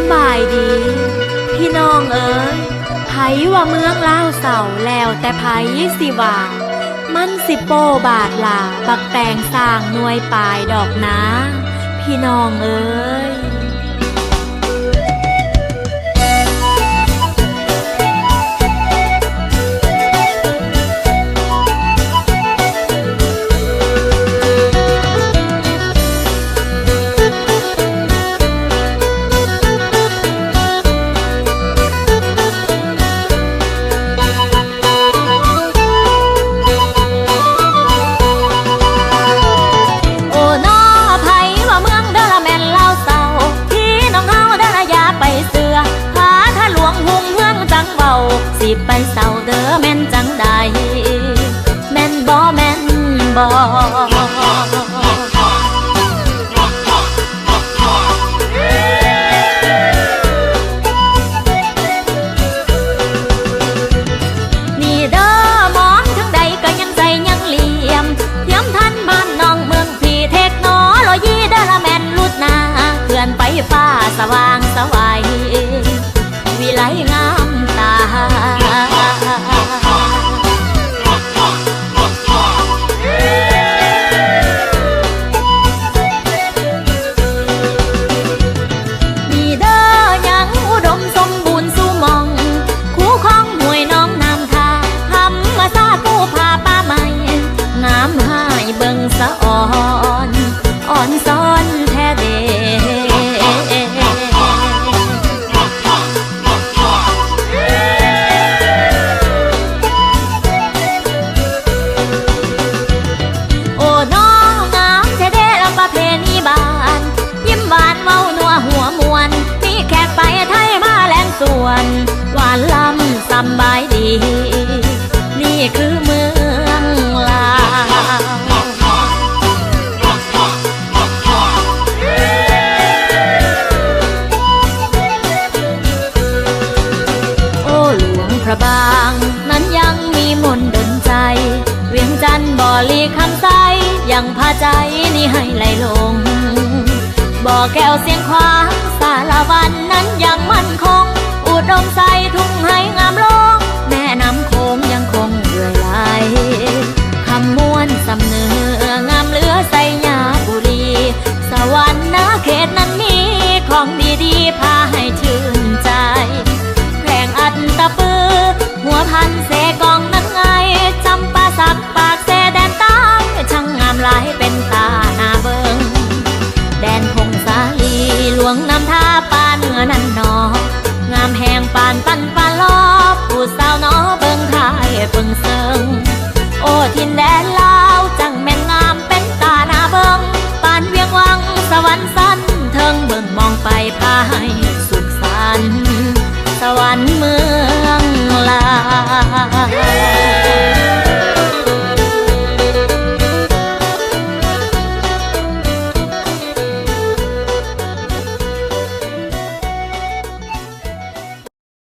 ำบายดี พี่น้องเอ๋ยไผว่าเมืองลาวเสาแล้วแต่ไผสิว่ามันสิโปบาทลาบักแตงสร้างหน่วยปลายดอกนะ พี่น้องเอ๋ย ไปเศร้าเด้อแม่นจังใดแม่นบ่แม่นบ่นี่เด้อหมอทั้งใดก็ยังใจยังเหลี่ยมเทียมทันบ้านนองเมืองผีเทคโนโลยีเด้อละแม่นลุดหนาเคลื่อนไปฟ้าสว่างสวัยวิไลงามตา สะอ่อนอ่อนซอน พระบาง นั้นยังมีมนดนใจ เวียงจันทร์บ่อลีคำใสยังพาใจนี่ให้ไหลลง บ่อแก้วเสียงควางสารวันนั้นยังมั่นคง วงน้ำท่าปานเหนือนันนองามแหงปานปันปานลอบผู้สาวน้อเบิงทายเบิงเซิงโอ้ทินแดนลา